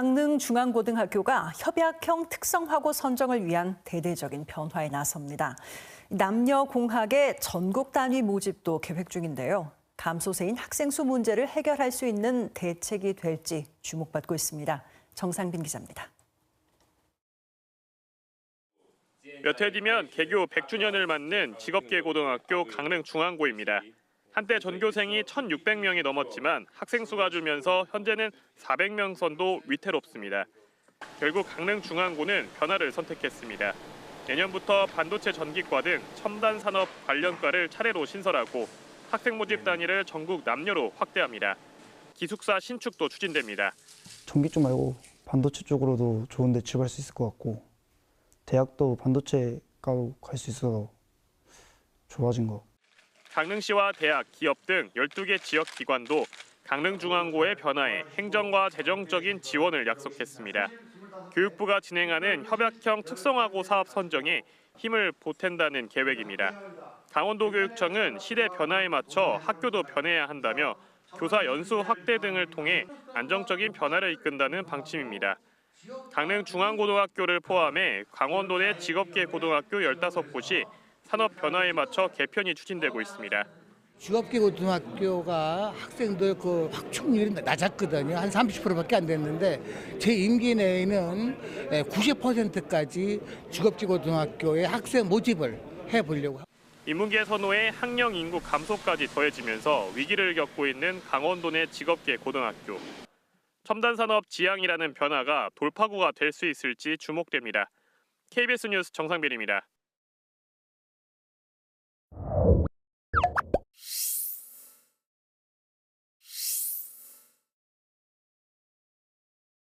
강릉중앙고등학교가 협약형 특성화고 선정을 위한 대대적인 변화에 나섭니다. 남녀 공학의 전국 단위 모집도 계획 중인데요. 감소세인 학생 수 문제를 해결할 수 있는 대책이 될지 주목받고 있습니다. 정상빈 기자입니다. 몇 해 뒤면 개교 100주년을 맞는 직업계 고등학교 강릉중앙고입니다. 한때 전교생이 1,600명이 넘었지만 학생 수가 줄면서 현재는 400명 선도 위태롭습니다. 결국 강릉중앙고는 변화를 선택했습니다. 내년부터 반도체 전기과 등 첨단 산업 관련과를 차례로 신설하고 학생 모집 단위를 전국 남녀로 확대합니다. 기숙사 신축도 추진됩니다. 전기 쪽 말고 반도체 쪽으로도 좋은데 취업할 수 있을 것 같고 대학도 반도체과로 갈 수 있어서 좋아진 것 강릉시와 대학, 기업 등 12개 지역 기관도 강릉중앙고의 변화에 행정과 재정적인 지원을 약속했습니다. 교육부가 진행하는 협약형 특성화고 사업 선정에 힘을 보탠다는 계획입니다. 강원도 교육청은 시대 변화에 맞춰 학교도 변해야 한다며 교사 연수 확대 등을 통해 안정적인 변화를 이끈다는 방침입니다. 강릉중앙고등학교를 포함해 강원도 내 직업계 고등학교 15곳이 산업 변화에 맞춰 개편이 추진되고 있습니다. 직업계 고등학교가 학생들 그 확충률이 낮았거든요. 한 30%밖에 안 됐는데 제 임기 내에는 90%까지 직업계 고등학교에 학생 모집을 해 보려고 인문계 선호에 학령 인구 감소까지 더해지면서 위기를 겪고 있는 강원도 내 직업계 고등학교. 첨단 산업 지향이라는 변화가 돌파구가 될 수 있을지 주목됩니다. KBS 뉴스 정상빈입니다.